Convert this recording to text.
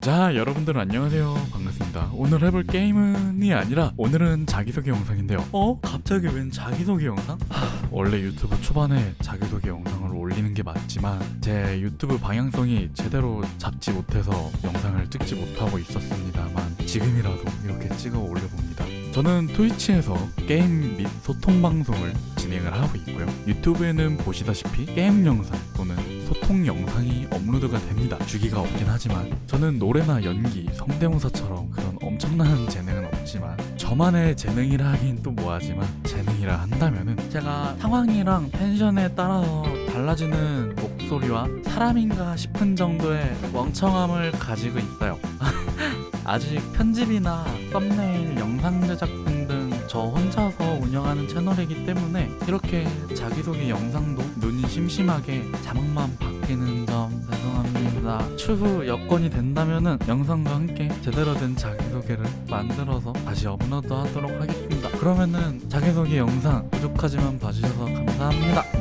자 여러분들 안녕하세요 반갑습니다 오늘 해볼 게임은이 아니라 오늘은 자기소개 영상인데요 어? 갑자기 웬 자기소개 영상? 하, 원래 유튜브 초반에 자기소개 영상을 올리는 게 맞지만 제 유튜브 방향성이 제대로 잡지 못해서 영상을 찍지 못하고 있었습니다만 지금이라도 이렇게 찍어 올려봅니다 저는 트위치에서 게임 및 소통 방송을 진행을 하고 있고요 유튜브에는 보시다시피 게임 영상 또는 소통 영상이 업로드가 됩니다. 주기가 없긴 하지만 저는 노래나 연기, 성대모사처럼 그런 엄청난 재능은 없지만 저만의 재능이라 하긴 또 뭐하지만 재능이라 한다면은 제가 상황이랑 텐션에 따라서 달라지는 목소리와 사람인가 싶은 정도의 멍청함을 가지고 있어요. 아직 편집이나 썸네일, 영상 제작 등등 저 혼자서 운영하는 채널이기 때문에 이렇게 자기소개 영상도 눈이 심심하게 자막만 바뀌는 점 죄송합니다. 추후 여건이 된다면은 영상과 함께 제대로 된 자기소개를 만들어서 다시 업로드 하도록 하겠습니다. 그러면은 자기소개 영상 부족하지만 봐주셔서 감사합니다.